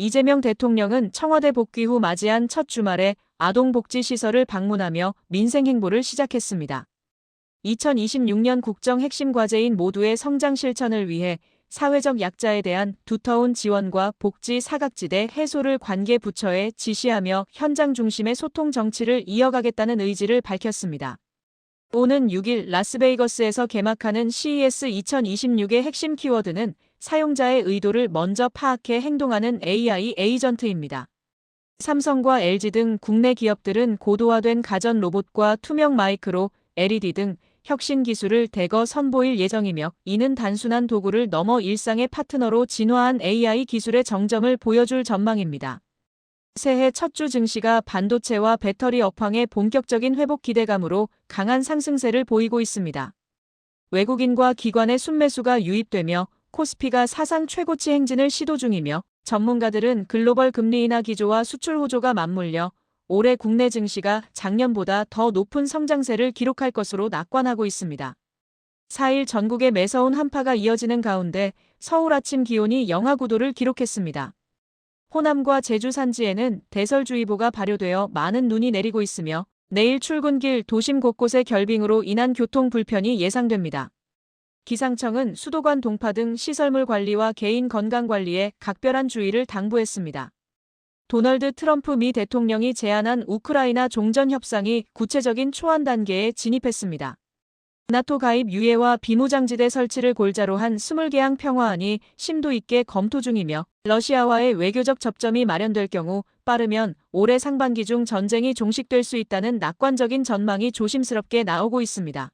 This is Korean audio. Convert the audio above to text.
이재명 대통령은 청와대 복귀 후 맞이한 첫 주말에 아동복지시설을 방문하며 민생행보를 시작했습니다. 2026년 국정 핵심 과제인 모두의 성장 실천을 위해 사회적 약자에 대한 두터운 지원과 복지 사각지대 해소를 관계 부처에 지시하며 현장 중심의 소통 정치를 이어가겠다는 의지를 밝혔습니다. 오는 6일 라스베이거스에서 개막하는 CES 2026의 핵심 키워드는 사용자의 의도를 먼저 파악해 행동하는 AI 에이전트입니다. 삼성과 LG 등 국내 기업들은 고도화된 가전 로봇과 투명 마이크로 LED 등 혁신 기술을 대거 선보일 예정이며 이는 단순한 도구를 넘어 일상의 파트너로 진화한 AI 기술의 정점을 보여줄 전망입니다. 새해 첫 주 증시가 반도체와 배터리 업황의 본격적인 회복 기대감으로 강한 상승세를 보이고 있습니다. 외국인과 기관의 순매수가 유입되며 코스피가 사상 최고치 행진을 시도 중이며 전문가들은 글로벌 금리 인하 기조와 수출 호조가 맞물려 올해 국내 증시가 작년보다 더 높은 성장세를 기록할 것으로 낙관하고 있습니다. 4일 전국에 매서운 한파가 이어지는 가운데 서울 아침 기온이 영하 9도를 기록했습니다. 호남과 제주 산지에는 대설주의보가 발효되어 많은 눈이 내리고 있으며 내일 출근길 도심 곳곳의 결빙으로 인한 교통 불편이 예상됩니다. 기상청은 수도관 동파 등 시설물 관리와 개인 건강 관리에 각별한 주의를 당부했습니다. 도널드 트럼프 미 대통령이 제안한 우크라이나 종전 협상이 구체적인 초안 단계에 진입했습니다. 나토 가입 유예와 비무장지대 설치를 골자로 한 20개항 평화안이 심도 있게 검토 중이며 러시아와의 외교적 접점이 마련될 경우 빠르면 올해 상반기 중 전쟁이 종식될 수 있다는 낙관적인 전망이 조심스럽게 나오고 있습니다.